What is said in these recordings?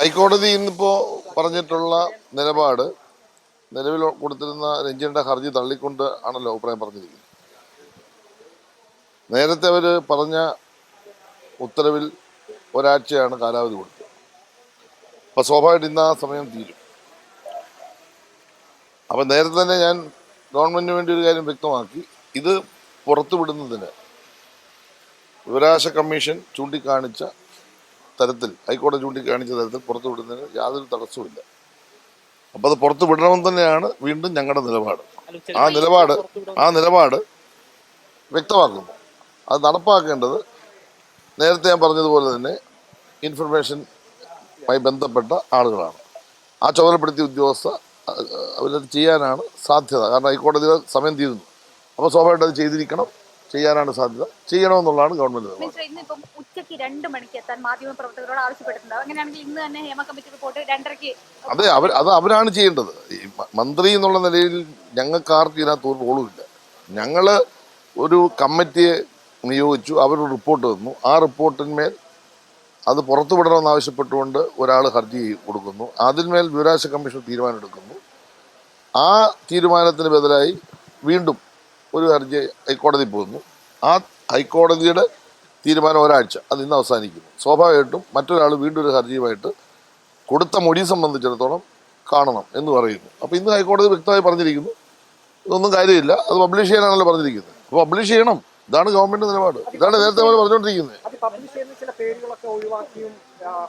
ഹൈക്കോടതി ഇന്നിപ്പോ പറഞ്ഞിട്ടുള്ള നിലപാട് നിലവിൽ കൊടുത്തിരുന്ന രഞ്ജനയുടെ ഹർജി തള്ളിക്കൊണ്ട് ആണല്ലോ അഭിപ്രായം പറഞ്ഞിരിക്കുന്നത്. നേരത്തെ അവർ പറഞ്ഞ ഉത്തരവിൽ ഒരാഴ്ചയാണ് കാലാവധി കൊടുത്തത്. അപ്പൊ സ്വാഭാവികമായിട്ട് ഇന്ന് ആ സമയം തീരും. അപ്പൊ നേരത്തെ തന്നെ ഞാൻ ഗവൺമെന്റിന് വേണ്ടി ഒരു കാര്യം വ്യക്തമാക്കി. ഇത് പുറത്തുവിടുന്നതിന് വിവരാവകാശ കമ്മീഷൻ ചൂണ്ടിക്കാണിച്ച തരത്തിൽ ഹൈക്കോടതി ചൂണ്ടിക്കാണിച്ച തരത്തിൽ പുറത്തു വിടുന്നതിന് യാതൊരു തടസ്സവുമില്ല. അപ്പോൾ അത് പുറത്തു വിടണമെന്ന് തന്നെയാണ് വീണ്ടും ഞങ്ങളുടെ നിലപാട്. ആ നിലപാട് ആ നിലപാട് വ്യക്തമാക്കുന്നു. അത് നടപ്പാക്കേണ്ടത് നേരത്തെ ഞാൻ പറഞ്ഞതുപോലെ തന്നെ ഇൻഫർമേഷനുമായി ബന്ധപ്പെട്ട ആളുകളാണ്. ആ ചുമതലപ്പെടുത്തിയ ഉദ്യോഗസ്ഥ അവരത് ചെയ്യാനാണ് സാധ്യത. കാരണം ഹൈക്കോടതിയുടെ സമയം തീരുന്നു. അപ്പോൾ സ്വാഭാവികമായിട്ട് അത് ചെയ്തിരിക്കണം. ചെയ്യാനാണ് സാധ്യത. ചെയ്യണമെന്നുള്ളതാണ് ഗവൺമെന്റ് നിലപാട്. ഉച്ചയ്ക്ക് രണ്ട് മണിക്ക് എത്താൻ മാധ്യമ പ്രവർത്തകരോട് ആവശ്യപ്പെട്ടിട്ടുണ്ട്. അങ്ങനെയാണെങ്കിൽ ഇന്ന് തന്നെ ഹേമ കമ്മിറ്റി റിപ്പോർട്ട് രണ്ടരയ്ക്ക് അതെ അവർ അത് അവരാണ് ചെയ്യേണ്ടത്. മന്ത്രി എന്നുള്ള നിലയിൽ ഞങ്ങൾക്ക് ആർക്കും ഇതിനകത്ത് ഒരു റോളുമില്ല ഞങ്ങൾ ഒരു കമ്മിറ്റിയെ നിയോഗിച്ചു അവർ റിപ്പോർട്ട് തന്നു. ആ റിപ്പോർട്ടിന്മേൽ അത് പുറത്തുവിടണമെന്ന് ആവശ്യപ്പെട്ടുകൊണ്ട് ഒരാൾ ഹർജി കൊടുക്കുന്നു. അതിന്മേൽ വിവരാശ കമ്മീഷൻ തീരുമാനമെടുക്കുന്നു. ആ തീരുമാനത്തിന് ബദലായി വീണ്ടും ഒരു ഹർജി ഹൈക്കോടതി പോകുന്നു ആ ഹൈക്കോടതിയുടെ തീരുമാനം ഒരാഴ്ച. അത് ഇന്ന് അവസാനിക്കുന്നു. സ്വാഭാവികമായിട്ടും മറ്റൊരാൾ വീണ്ടും ഒരു ഹർജിയുമായിട്ട് കൊടുത്ത മൊഴി സംബന്ധിച്ചിടത്തോളം കാണണം എന്ന് പറയുന്നു. അപ്പോൾ ഇന്ന് ഹൈക്കോടതി വ്യക്തമായി പറഞ്ഞിരിക്കുന്നു. ഇതൊന്നും കാര്യമില്ല. അത് പബ്ലിഷ് ചെയ്യാനാണല്ലോ പറഞ്ഞിരിക്കുന്നത്. അപ്പോൾ പബ്ലിഷ് ചെയ്യണം. ഇതാണ് ഗവൺമെന്റ് നിലപാട്. ഇതാണ് നേരത്തെ നമ്മൾ പറഞ്ഞുകൊണ്ടിരിക്കുന്നത്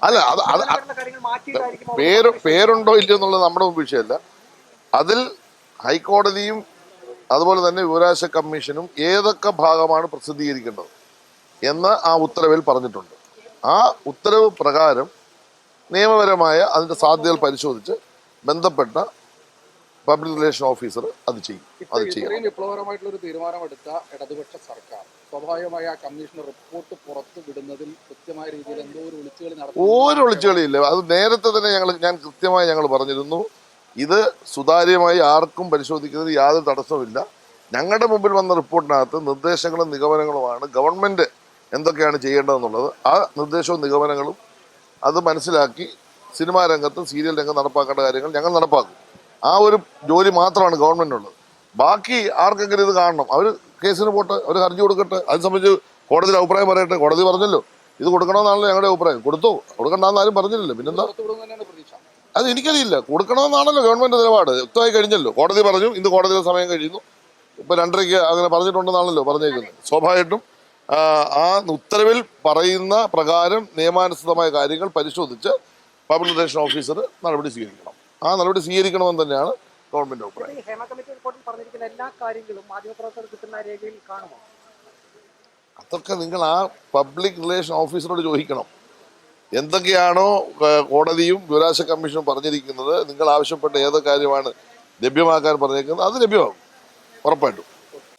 അല്ല അത് പേര് പേരുണ്ടോ ഇല്ലയോ എന്നുള്ളത് നമ്മുടെ വിഷയമല്ല. അതിൽ ഹൈക്കോടതിയും അതുപോലെ തന്നെ വിവരാവകാശ കമ്മീഷനും ഏതൊക്കെ ഭാഗമാണ് പ്രസിദ്ധീകരിക്കേണ്ടത്? എന്ന് ആ ഉത്തരവിൽ പറഞ്ഞിട്ടുണ്ട്. ആ ഉത്തരവ് പ്രകാരം നിയമപരമായ അതിന്റെ സാധ്യതകൾ പരിശോധിച്ച് ബന്ധപ്പെട്ട പബ്ലിക് റിലേഷൻ ഓഫീസർ അത് ചെയ്യും. അത് ചെയ്യും വിപ്ലവകരമായിട്ടുള്ള ഒരു തീരുമാനമെടുത്ത ഇടതുപക്ഷ സർക്കാർ സ്വാഭാവികമായി കമ്മീഷൻ റിപ്പോർട്ട് പുറത്തു വിടുന്നതിൽ കൃത്യമായ രീതിയിൽ എന്തോ ഒരു ഒളിച്ചുകളി ഒരു ഒളിച്ചുകളിയില്ല അത് നേരത്തെ തന്നെ ഞങ്ങൾ ഞാൻ കൃത്യമായി ഞങ്ങൾ പറഞ്ഞിരുന്നു. ഇത് സുതാര്യമായി ആർക്കും പരിശോധിക്കുന്നത് യാതൊരു തടസ്സവുമില്ല. ഞങ്ങളുടെ മുമ്പിൽ വന്ന റിപ്പോർട്ടിനകത്ത് നിർദ്ദേശങ്ങളും നിഗമനങ്ങളുമാണ് ഗവൺമെന്റ് എന്തൊക്കെയാണ് ചെയ്യേണ്ടതെന്നുള്ളത് ആ നിർദ്ദേശവും നിഗമനങ്ങളും അത് മനസ്സിലാക്കി സിനിമാ രംഗത്തും സീരിയൽ രംഗം നടപ്പാക്കേണ്ട കാര്യങ്ങൾ ഞങ്ങൾ നടപ്പാക്കും. ആ ഒരു ജോലി മാത്രമാണ് ഗവൺമെന്റിനുള്ളത്. ബാക്കി ആർക്കെങ്കിലും ഇത് കാണണം. അവർ കേസിന് പോട്ടെ അവർ ഹർജി കൊടുക്കട്ടെ. അത് സംബന്ധിച്ച് കോടതിയിൽ അഭിപ്രായം പറയട്ടെ. കോടതി പറഞ്ഞല്ലോ ഇത് കൊടുക്കണമെന്നാണല്ലോ ഞങ്ങളുടെ അഭിപ്രായം. കൊടുത്തു. കൊടുക്കണ്ടെന്ന് ആരും പറഞ്ഞില്ലല്ലോ. പിന്നെന്താ? അത് എനിക്കറിയില്ല. കൊടുക്കണമെന്നാണല്ലോ ഗവൺമെന്റ് നിലപാട്. വ്യക്തമായി കഴിഞ്ഞല്ലോ. കോടതി പറഞ്ഞു ഇന്ന് കോടതിയുടെ സമയം കഴിയുന്നു. ഇപ്പൊ രണ്ടരയ്ക്ക് അങ്ങനെ പറഞ്ഞിട്ടുണ്ടെന്നാണല്ലോ പറഞ്ഞേക്കുന്നത്. സ്വാഭാവികമായിട്ടും ആ, ഉത്തരവിൽ പറയുന്ന പ്രകാരം നിയമാനുസൃതമായ കാര്യങ്ങൾ പരിശോധിച്ച് പബ്ലിക് റിലേഷൻ ഓഫീസർ നടപടി സ്വീകരിക്കണം. ആ നടപടി സ്വീകരിക്കണമെന്ന് തന്നെയാണ് ഗവൺമെന്റ് അഭിപ്രായം. ഹേമ കമ്മിറ്റി റിപ്പോർട്ടിൽ പറഞ്ഞിരിക്കുന്ന എല്ലാ കാര്യങ്ങളും മാധ്യമപ്രവർത്തകർ കിട്ടുന്ന രേഖയിൽ കാണുമോ? അതൊക്കെ നിങ്ങൾ ആ പബ്ലിക് റിലേഷൻ ഓഫീസറോട് ചോദിക്കണം. എന്തൊക്കെയാണോ കോടതിയും ദുരാശ കമ്മീഷനും പറഞ്ഞിരിക്കുന്നത് നിങ്ങൾ ആവശ്യപ്പെട്ട ഏത് കാര്യമാണ് ലഭ്യമാക്കാൻ പറഞ്ഞിരിക്കുന്നത് അത് ലഭ്യമാകും. ഉറപ്പായിട്ടും.